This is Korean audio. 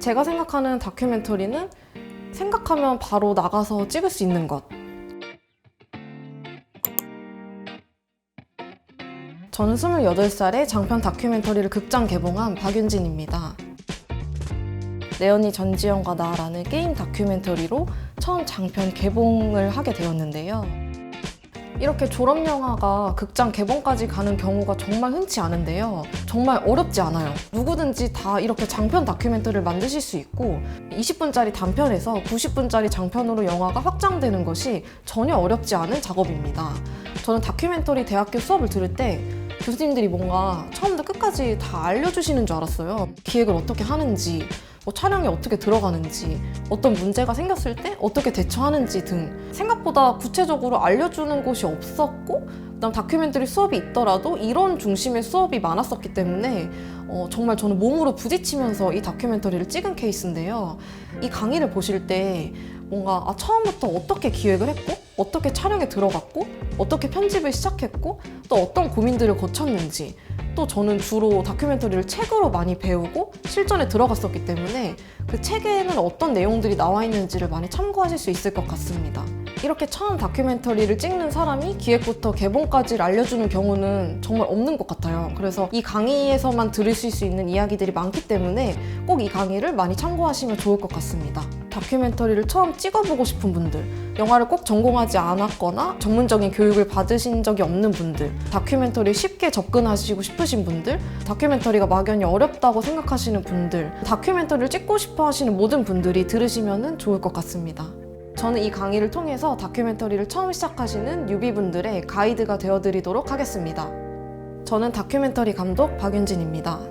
제가 생각하는 다큐멘터리는 생각하면 바로 나가서 찍을 수 있는 것. 저는 28살에 장편 다큐멘터리를 극장 개봉한 박윤진입니다. 내연이 전지현과 나라는 게임 다큐멘터리로 처음 장편 개봉을 하게 되었는데요. 이렇게 졸업 영화가 극장 개봉까지 가는 경우가 정말 흔치 않은데요. 정말 어렵지 않아요. 누구든지 다 이렇게 장편 다큐멘터리를 만드실 수 있고 20분짜리 단편에서 90분짜리 장편으로 영화가 확장되는 것이 전혀 어렵지 않은 작업입니다. 저는 다큐멘터리 대학교 수업을 들을 때 교수님들이 뭔가 처음부터 끝까지 다 알려주시는 줄 알았어요. 기획을 어떻게 하는지, 뭐 촬영이 어떻게 들어가는지, 어떤 문제가 생겼을 때 어떻게 대처하는지 등 생각보다 구체적으로 알려주는 곳이 없었고 그다음 다큐멘터리 수업이 있더라도 이론 중심의 수업이 많았었기 때문에 어, 정말 저는 몸으로 부딪히면서 이 다큐멘터리를 찍은 케이스인데요. 이 강의를 보실 때 뭔가 아, 처음부터 어떻게 기획을 했고 어떻게 촬영에 들어갔고 어떻게 편집을 시작했고 또 어떤 고민들을 거쳤는지 또 저는 주로 다큐멘터리를 책으로 많이 배우고 실전에 들어갔었기 때문에 그 책에는 어떤 내용들이 나와 있는지를 많이 참고하실 수 있을 것 같습니다. 이렇게 처음 다큐멘터리를 찍는 사람이 기획부터 개봉까지를 알려주는 경우는 정말 없는 것 같아요. 그래서 이 강의에서만 들으실 수 있는 이야기들이 많기 때문에 꼭 이 강의를 많이 참고하시면 좋을 것 같습니다. 다큐멘터리를 처음 찍어보고 싶은 분들, 영화를 꼭 전공하지 않았거나 전문적인 교육을 받으신 적이 없는 분들, 다큐멘터리 쉽게 접근하시고 싶으신 분들, 다큐멘터리가 막연히 어렵다고 생각하시는 분들, 다큐멘터리를 찍고 싶어 하시는 모든 분들이 들으시면 좋을 것 같습니다. 저는 이 강의를 통해서 다큐멘터리를 처음 시작하시는 유비분들의 가이드가 되어드리도록 하겠습니다. 저는 다큐멘터리 감독 박윤진입니다.